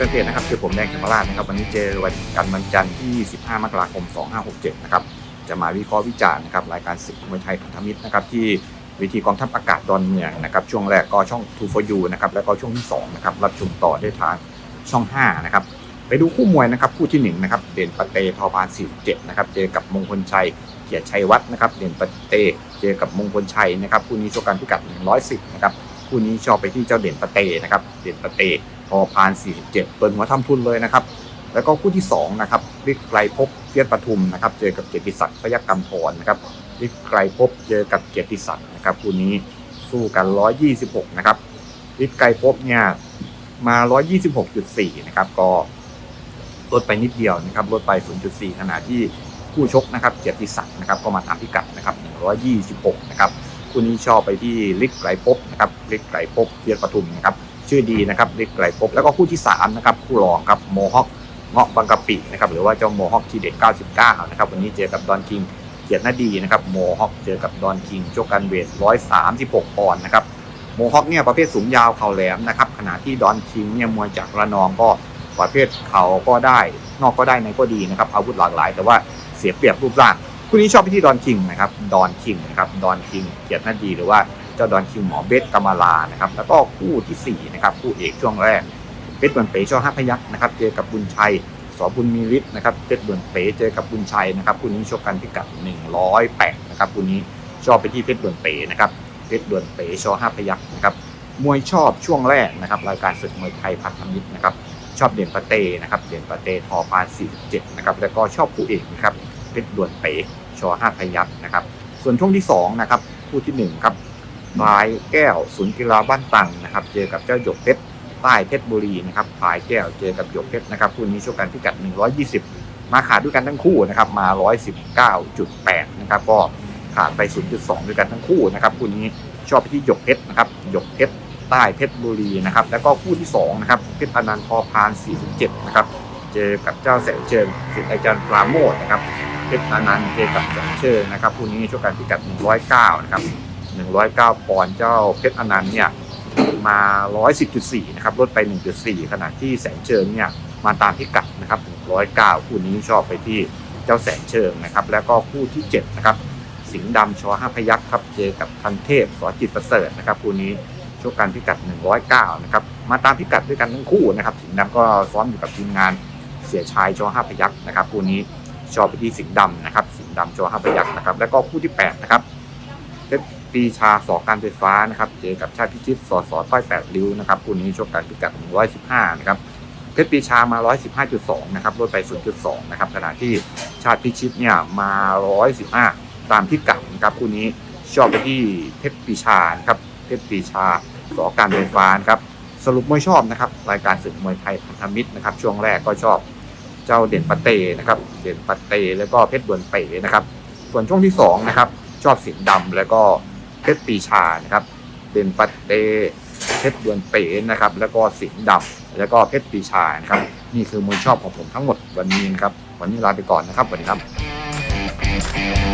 ฟนเพจนะครับคือผมแดงเขมราชนะครับ วันนี้เจอวันกันวันจันทร์ที่ 15 มกราคม 2567 นะครับ จะมาวิเคราะห์วิจารณ์นะครับรายการศึกมวยไทยพันธมิตรนะครับที่วิธีกองทัพอากาศดอนเมืองนะครับ ช่วงแรกก็ช่อง2 for you นะครับแล้วก็ช่วงที่2นะครับรับชมต่อได้ทางช่อง 5 นะครับ ไปดูคู่มวยนะครับคู่ที่1นะครับเด่นปะเตทอพาน47นะครับเจอกับมงคลชัยเกียรติชัยวัฒน์นะครับเด่นปะเตเจอกับมงคลชัยนะครับคู่นี้ชกกันพิกัด 110 นะครับคู่นี้ชอบไปที่เจ้าเด่นปะเตนะครับเด่นปะเต พอพาน 47 เปิดหัวทำทุนเลยนะครับ แล้วก็คู่ที่2นะครับวิกไกลภพเกียรติปทุมนะครับ เจอกับเกียรติศักดิ์พยัคฆ์กำธรนะครับวิกไกลภพเจอกับเกียรติศักดิ์นะครับคู่นี้สู้กัน 126 นะครับวิกไกลภพเนี่ยมา 126.4 นะครับ ก็ลดไปนิดเดียวนะครับลดไป 0.4 ขณะที่คู่ชกนะครับเกียรติศักดิ์นะครับก็มาตามพิกัดนะครับ 126 นะครับคู่นี้ชอบไปที่ลิกไกลภพนะครับลิกไกลภพเกียรติปทุมนะครับ ชื่อดีนะครับเล็กไกลภพแล้วก็คู่ที่3นะครับคู่รองครับโมฮอคเงาะบางกะปินะครับหรือว่าเจ้าโมฮอคทีเด็ด99นะครับวันนี้เจอกับดอนคิงเกียรตินาดีนะครับโมฮอคเจอกับดอนคิงโจกันเวท136ปอนด์นะครับโมฮอคเนี่ยประเภทสูงยาวเข่าแหลมนะครับขณะที่ดอนคิงเนี่ยมวยจากระนองก็ประเภทเข่าก็ได้ นอกก็ได้ในก็ดีนะครับอาวุธหลากหลาย แต่ว่าเสียเปรียบรูปร่างคู่นี้ชอบไปที่ดอนคิงนะครับดอนคิงนะครับดอนคิงเกียรตินาดีหรือว่า จ้าดอนคิงหมอเบสกามาลานะครับแล้วก็คู่ที่4นะครับคู่เอกช่วงแรกเพชรเบือนเป๋ช่อห้าพยักนะครับเจอกับบุญชัยสอบุญมีฤทธิ์นะครับเพชรเบือนเป๋เจอกับบุญชัยนะครับคู่นี้ชกกันพิกัด 108นะครับคู่นี้ชอบไปที่เพชรเบือนเป๋นะครับเพชรเบือนเป๋ช่อห้าพยักนะครับมวยชอบช่วงแรกนะครับรายการศึกมวยไทยพันธมิตรนะครับชอบเด่นปะเตนะครับเด่นปะเตทอพาน47นะครับแล้วก็ชอบคู่เอกนะครับเพชรเบือนเป๋ชอห้าพยักนะครับส่วนช่วงที่สองนะครับคู่ที่หนึ่งครับ พลายแก้วศูนย์กีฬาบ้านตังนะครับ เจอกับเจ้าหยกเพชรใต้เพชรบุรีนะครับพลายแก้วเจอกับหยกเพชรนะครับคู่นี้ชกกันพิกัด 120 มาขาดด้วยกันทั้งคู่นะครับมา 119.8 นะครับก็ขาดไป 0.2 ด้วยกันทั้งคู่นะครับคู่นี้ชอบไปที่หยกเพชรนะครับหยกเพชรใต้เพชรบุรีนะครับแล้วก็คู่ที่2นะครับเพชรอนันต์พอพาน 47 นะครับเจอกับเจ้าแสงเชิงสิทธิ์อาจารย์ปราโมทนะครับเพชรอนันต์เจอกับแสงเชิงนะครับคู่นี้ชกกันพิกัด 109 นะครับ 109 ปอนด์เจ้าเพชรอนันต์เนี่ยมา 110.4 นะครับลดไป 1.4 ขณะที่แสงเชิงเนี่ยมาตามพิกัดนะครับ109 คู่นี้ชอบไปที่เจ้าแสงเชิงนะครับ แล้วก็คู่ที่ 7 นะครับ สิงห์ดำชอห้าพยัคฆ์ครับเจอกับพันเทพสอจิตประเสริฐนะครับคู่นี้ชกกันพิกัด 109 นะครับ มาตามพิกัดด้วยกันทั้งคู่นะครับ สิงห์ดำก็ซ้อมอยู่กับทีมงานเสียชายชอห้าพยัคฆ์นะครับคู่นี้ชอบไปที่สิงห์ดำนะครับ สิงห์ดำชอห้าพยัคฆ์นะครับ แล้วก็คู่ที่ 8 นะครับปรี ชาสอการไฟฟ้านะครับเจอกับชาติพิชิตสอสอต้อยแปดริ้วนะครับคู่นี้ชกกันพิกัด 115 นะครับเพชรปีชามา 115.2 นะครับลดไป 0.2 นะครับขณะที่ชาติพิชิตเนี่ยมา 115 ตามพิกัดนะครับคู่นี้ชอบไปที่เพชรปีชานะครับเพชรปีชาสอการไฟฟ้านะครับสรุปมวยชอบนะครับรายการศึกมวยไทยพันธมิตรนะครับช่วงแรกก็ชอบเจ้าเด่นปะเตนะครับเด่นปะเตแล้วก็เพชรบวนเป๋นะครับส่วนช่วงที่สองนะครับชอบสิงดำแล้วก็ เพชรปีชานะครับ เป็นปัตเตเพชรดวนเป๋นนะครับ แล้วก็สิงห์ดำแล้วก็เพชรปีชานะครับ นี่คือมวยชอบของผมทั้งหมดวันนี้นครับ วันนี้ลาไปก่อนนะครับสวัสดีครับ